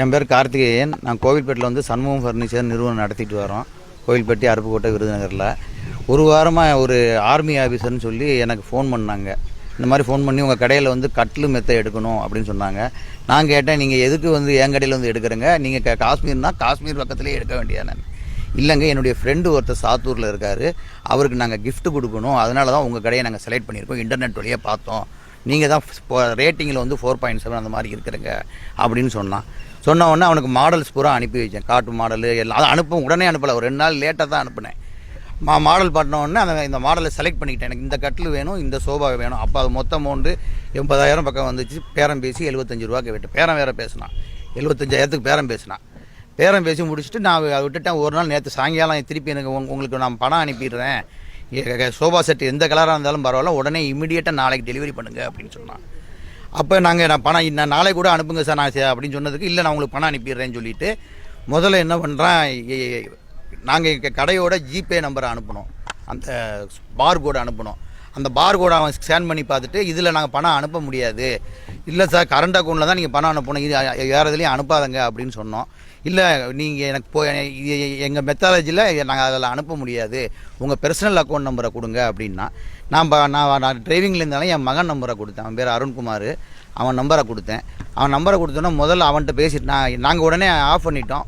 என் பேர் கார்த்திகேயன். நான் கோவில்பேட்டில் வந்து சண்முகம் ஃபர்னிச்சர் நிறுவனம் நடத்திட்டு வரோம். கோவில்பட்டி அருப்புக்கோட்டை விருதுநகரில். ஒரு வாரமாக ஒரு ஆர்மி ஆஃபீஸர்னு சொல்லி எனக்கு ஃபோன் பண்ணாங்க. இந்த மாதிரி ஃபோன் பண்ணி உங்கள் கடையில் வந்து கட்லு மெத்தை எடுக்கணும் அப்படின்னு சொன்னாங்க. நான் கேட்டேன் நீங்கள் எதுக்கு வந்து என் கடையில் வந்து எடுக்கிறீங்க? நீங்கள் காஷ்மீர்னா காஷ்மீர் பக்கத்துலேயே எடுக்க வேண்டியதானே இல்லைங்க என்னுடைய ஃப்ரெண்டு ஒருத்தர் சாத்தூரில் இருக்கார். அவருக்கு நாங்கள் கிஃப்ட் கொடுக்கணும். அதனால தான் உங்கள் கடையை நாங்கள் செலக்ட் பண்ணியிருக்கோம். இன்டர்நெட் வழியாக பார்த்தோம். நீங்கள் தான் ரேட்டிங்கில் வந்து ஃபோர் பாயிண்ட் செவன் அந்த மாதிரி இருக்கிறங்க அப்படின்னு சொன்னான். சொன்ன உடனே அவனுக்கு மாடல்ஸ் பூரா அனுப்பி வச்சேன். காட்டு மாடல் எல்லாம். அதை அனுப்ப உடனே அனுப்பலை. ஒரு ரெண்டு நாள் லேட்டாக தான் அனுப்புனேன். மா மாடல் பண்ண உடனே அந்த இந்த மாடலை செலக்ட் பண்ணிக்கிட்டேன். எனக்கு இந்த கட்டில் வேணும் இந்த சோபா வேணும். அப்போ அது மொத்த அமௌண்ட்டு எண்பதாயிரம் பக்கம் வந்துச்சு. பேரம் பேசி எழுபத்தஞ்சு ரூபாய்க்கு விட்டு பேரம் வேறு பேசினான். எழுபத்தஞ்சாயிரத்துக்கு பேரம் பேசினான். பேரம் பேசி முடிச்சுட்டு நான் அதை விட்டுட்டேன். ஒரு நாள் நேற்று சாயங்காலம் திருப்பி எனக்கு உங்க- உங்களுக்கு நான் பணம் அனுப்பிடுறேன். சோஃபா சோபா செட் எந்த கலராக இருந்தாலும் பரவாயில்ல. உடனே இமீடியட்டாக நாளைக்கு டெலிவரி பண்ணுங்கள் அப்படின்னு சொன்னான். அப்போ நாங்கள் நான் பணம் நான் நாளை கூட அனுப்புங்க சார் நான் சரி அப்படின்னு சொன்னதுக்கு இல்லை நான் உங்களுக்கு பணம் அனுப்பிடுறேன்னு சொல்லிட்டு முதல்ல என்ன பண்ணுறேன் நாங்கள் எங்கள் கடையோட ஜிபே நம்பரை அனுப்பணும் அந்த பார் கோடை அனுப்பணும் அந்த பார் கோடை அவன் ஸ்கேன் பண்ணி பார்த்துட்டு இதில் நாங்கள் பணம் அனுப்ப முடியாது. இல்லை சார் கரண்ட் அக்கௌண்ட்டில் தான் நீங்கள் பணம் அனுப்பணும். இது வேறு இதுலேயும் அனுப்பாதங்க அப்படின்னு சொன்னோம். இல்லை நீங்கள் எனக்கு போ எங்கள் மெத்தாலஜியில் நாங்கள் அதில் அனுப்ப முடியாது. உங்கள் பர்சனல் அக்கௌண்ட் நம்பரை கொடுங்க அப்படின்னா நான் நான் நான் டிரைவிங்கில் இருந்தாலும் என் மகன் நம்பரை கொடுத்தேன். அவன் பேர் அருண்குமார். அவன் நம்பரை கொடுத்தேன். அவன் நம்பரை கொடுத்தோன்னா முதல்ல அவன்கிட்ட பேசிட்டு நான் நாங்கள் உடனே ஆஃப் பண்ணிட்டோம்.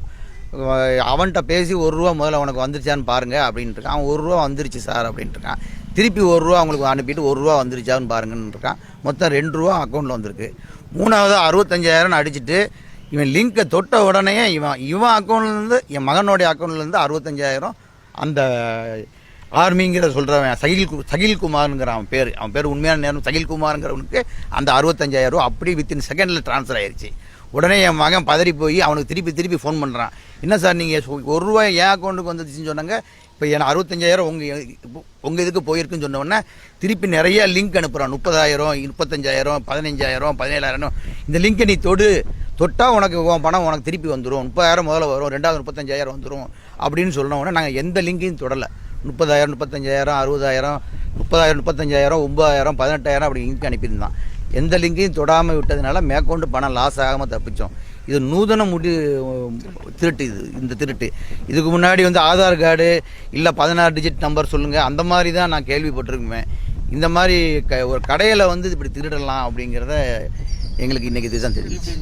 அவன்கிட்ட பேசி ஒரு ரூபா முதல்ல உனக்கு வந்துருச்சான்னு பாருங்க அப்படின்ட்டு அவன் ஒரு ரூபா வந்துருச்சு சார் அப்படின்ட்டு இருக்கான் திருப்பி ஒரு ரூபா அவங்களுக்கு அனுப்பிட்டு ஒரு ரூபா வந்துருச்சான்னு பாருங்கன்னு இருக்கான் மொத்தம் ரெண்டு ரூபா அக்கௌண்ட்டில் வந்திருக்கு. மூணாவது அறுபத்தஞ்சாயிரம் அடிச்சிட்டு இவன் லிங்கை தொட்ட உடனே இவன் இவன் அக்கௌண்ட்லேருந்து என் மகனுடைய அக்கௌண்ட்லேருந்து அறுபத்தஞ்சாயிரம். அந்த ஆர்மிங்கிற சொல்கிறவன் சகில் கு- சகில் அவன் பேர். அவன் பேர் உண்மையான நேரம் சகில் குமாருங்கிறவனுக்கு அந்த அறுபத்தஞ்சாயிரம் ரூபா அப்படியே வித்தின் செகண்டில் ட்ரான்ஸ்ஃபர் ஆயிடுச்சு உடனே என் மகன் பதறி போய் அவனுக்கு திருப்பி திருப்பி ஃபோன் பண்ணுறான் என்ன சார் நீங்கள் ஒரு ரூபாய் என் அக்கௌண்ட்டுக்கு வந்துச்சுன்னு சொன்னாங்க இப்போ எனக்கு அறுபத்தஞ்சாயிரம் உங்கள் உங்கள் இதுக்கு போயிருக்குன்னு சொன்னோடனே திருப்பி நிறைய லிங்க் அனுப்புகிறான் முப்பதாயிரம் முப்பத்தஞ்சாயிரம் பதினஞ்சாயிரம் பதினேழாயிரம். இந்த லிங்க்கை நீ தொடு. தொட்டால் உனக்கு உன் பணம் உனக்கு திருப்பி வந்துடும் முப்பதாயிரம் முதல்ல வரும். ரெண்டாவது முப்பத்தஞ்சாயிரம் வந்துடும் அப்படின்னு சொன்ன உடனே நாங்கள் எந்த லிங்கையும் தொடலை. முப்பதாயிரம் முப்பத்தஞ்சாயிரம் அறுபதாயிரம் முப்பதாயிரம் முப்பத்தஞ்சாயிரம் ஒம்பதாயிரம் பதினெட்டாயிரம் அப்படி லிங்க் அனுப்பியிருந்தான். எந்த லிங்கையும் தொடாமல் விட்டதுனால மேற்கொண்டு பணம் லாஸ் ஆகாமல் தப்பிச்சோம். இது நூதன முடி திருட்டு இது இந்த திருட்டு. இதுக்கு முன்னாடி வந்து ஆதார் கார்டு இல்லை பதினாறு டிஜிட் நம்பர் சொல்லுங்கள் அந்த மாதிரி தான் நான் கேள்விப்பட்டிருக்குமே. இந்த மாதிரி க ஒரு கடையில் வந்து இப்படி திருடலாம் அப்படிங்கிறத எங்களுக்கு இன்றைக்கி இதுதான் தெரியுது.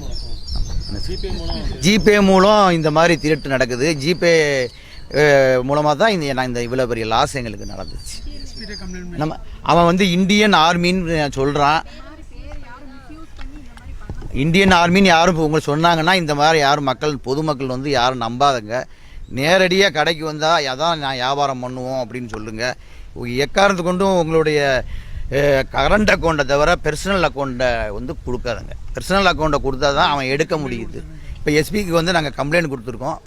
ஜிபே மூலம். இந்த மாதிரி திருட்டு நடக்குது. ஜிபே மூலமாக தான் இந்த நான் இந்த இவ்வளோ பெரிய லாஸ் எங்களுக்கு நடந்துச்சு. நம்ம அவன் வந்து இந்தியன் ஆர்மின்னு சொல்கிறான் இந்தியன் ஆர்மின்னு யாரும் இப்போ உங்களுக்கு சொன்னாங்கன்னா இந்த மாதிரி யாரும் மக்கள் பொதுமக்கள் வந்து யாரும் நம்பாதங்க. நேரடியாக கடைக்கு வந்தால் அதான் நான் வியாபாரம் பண்ணுவோம் அப்படின்னு சொல்லுங்கள் எக்காரணத்து கொண்டும் உங்களுடைய கரண்ட் அக்கௌண்ட்டை தவிர பெர்சனல் அக்கௌண்ட்டை வந்து கொடுக்காதுங்க. பெர்சனல் அக்கௌண்ட்டை கொடுத்தா தான் அவன் எடுக்க முடியுது. இப்போ எஸ்பிக்கு வந்து நாங்கள் கம்ப்ளைண்ட் கொடுத்துருக்கோம்.